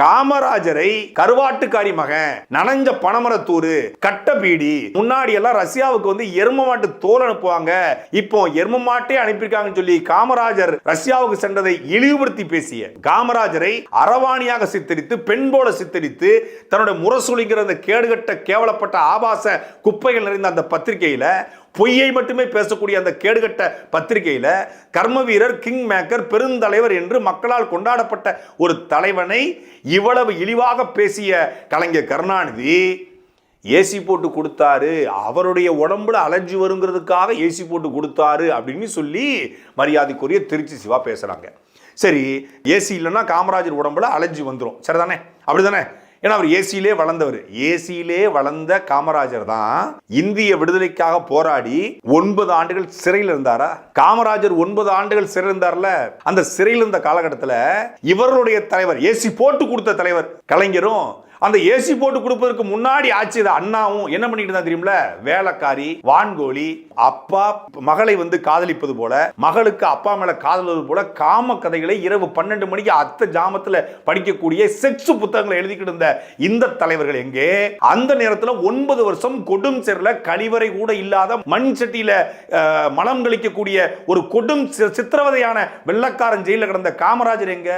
காமராஜரை கருவாட்டுக்காரி மகன் நனைஞ்ச பனமரத்தூரு கட்ட பீடி. முன்னாடி எல்லாம் ரஷ்யாவுக்கு வந்து எரும மாட்டு தோல் அனுப்புவாங்க. இப்போ எரும மாட்டே அனுப்பியிருக்காங்கன்னு சொல்லி காமராஜர் ரஷ்யாவுக்கு சென்றதை இழிவுபடுத்தி பேசிய காமராஜரை அரவாணியாக சித்தரித்து பெண் போல சித்தரித்து தன்னுடைய முரசொலிங்கிற அந்த கேடுகட்ட கேவலப்பட்ட ஆபாச குப்பைகள் நிறைந்த அந்த பத்திரிகையில பொய்யை மட்டுமே பேசக்கூடிய அந்த கேடுகட்ட பத்திரிகையில் கர்ம வீரர் கிங் மேக்கர் பெருந்தலைவர் என்று மக்களால் கொண்டாடப்பட்ட ஒரு தலைவனை இவ்வளவு இழிவாக பேசிய கலைஞர் கருணாநிதி ஏசி போட்டு கொடுத்தாரு. அவருடைய உடம்புல அலர்ஜி வருங்கிறதுக்காக ஏசி போட்டு கொடுத்தாரு அப்படின்னு சொல்லி மரியாதைக்குரிய திருச்சி சிவா பேசுகிறாங்க சரி ஏசி இல்லைன்னா காமராஜர் உடம்புல அலர்ஜி வந்துடும் சரிதானே? அப்படிதானே? ஏன்னா அவர் ஏசியிலே வளர்ந்தவர். ஏசியிலே வளர்ந்த காமராஜர் தான் இந்திய விடுதலைக்காக போராடி ஒன்பது ஆண்டுகள் சிறையில் இருந்தாரா? காமராஜர் ஒன்பது ஆண்டுகள் சிறை இருந்தார்ல? அந்த சிறையில் இருந்த காலகட்டத்தில் இவர்களுடைய தலைவர் ஏசி போட்டு கொடுத்த தலைவர் கலைஞரும் அந்த ஏசி போட்டு கொடுப்பதற்கு முன்னாடி ஆட்சி அண்ணாவும் என்ன பண்ணிட்டு தான் தெரியும்ல வேலைக்காரி வான்கோழி அப்பா மகளை வந்து காதலிப்பது போல மகளுக்கு அப்பா மேல காதலிப்பது போல காம கதைகளை இரவு பன்னெண்டு மணிக்கு அத்த ஜாமத்துல படிக்கக்கூடிய செக்ஸ் புத்தகங்களை எழுதிக்கிட்டு இருந்த இந்த தலைவர்கள் எங்கே? அந்த நேரத்துல ஒன்பது வருஷம் கொடும் செரில் கழிவறை கூட இல்லாத மண் சட்டியில மலம் கழிக்கக்கூடிய ஒரு கொடும் சித்திரவதையான வெள்ளக்காரன் ஜெயில கிடந்த காமராஜர் எங்க?